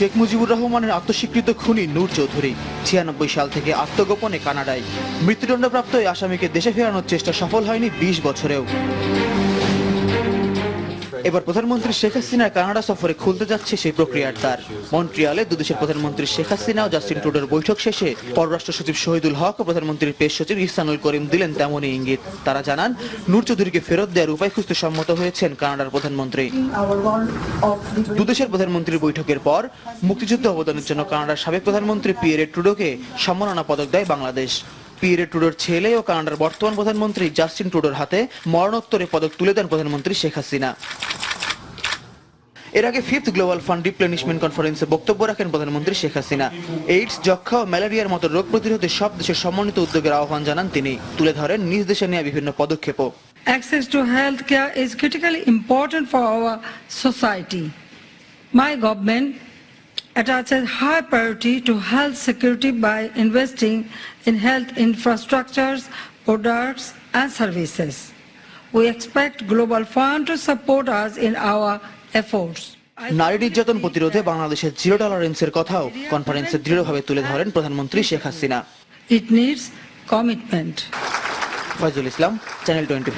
শেখ মুজিবুর রহমানের আত্মস্বীকৃত খুনি নূর চৌধুরী, ছিয়ানব্বই সাল থেকে আত্মগোপনে কানাডায়। মৃত্যুদণ্ডপ্রাপ্ত এই আসামিকে দেশে ফেরানোর চেষ্টা সফল হয়নি বিশ বছরেও। এবার প্রধানমন্ত্রী শেখ হাসিনার কানাডা সফরে খুলতে যাচ্ছে সেই প্রক্রিয়ার দ্বার। মন্ট্রিয়ালে দুদেশের প্রধানমন্ত্রী শেখ হাসিনা ও জাস্টিন ট্রুডোর বৈঠক শেষে পররাষ্ট্র সচিব শহীদুল হক ও প্রধানমন্ত্রীর পেশ সচিব ইহসানুল করিম দিলেন তেমনই ইঙ্গিত। তারা জানান, নূর চৌধুরীকে ফেরত দেওয়ার উপায় খুঁজতে সম্মত হয়েছেন কানাডার প্রধানমন্ত্রী। দুদেশের প্রধানমন্ত্রীর বৈঠকের পর মুক্তিযুদ্ধ অবদানের জন্য কানাডার সাবেক প্রধানমন্ত্রী পিয়েরে ট্রুডোকে সম্মাননা পদক দেয় বাংলাদেশ। পিয়েরে ট্রুডোর ছেলে ও কানাডার বর্তমান প্রধানমন্ত্রী জাস্টিন ট্রুডোর হাতে মরণোত্তরে পদক তুলে দেন প্রধানমন্ত্রী শেখ হাসিনা। এর আগে ফিফথ গ্লোবাল ফান্ড রিপ্লেনিশমেন্ট কনফারেন্সে বক্তব্য রাখেন প্রধানমন্ত্রী শেখ হাসিনা। এইডস যক্ষা ও ম্যালেরিয়ার মতো রোগ প্রতিরোধে সব দেশের সমন্বিত উদ্যোগের আহ্বান জানান তিনি। তুলে ধরেন, নিজ দেশে নেওয়া বিভিন্ন পদক্ষেপও। Access to health care is critically important for our society. My government attaches high priority to health security by investing in health infrastructures, products and services. We expect Global Fund to support us in our efforts. নারী নির্যাতন প্রতিরোধে বাংলাদেশের zero টলারেন্সের কথাও কনফারেন্সে দৃঢ়ভাবে তুলে ধরেন প্রধানমন্ত্রী Sheikh Hasina It needs commitment. Faizul Islam channel twenty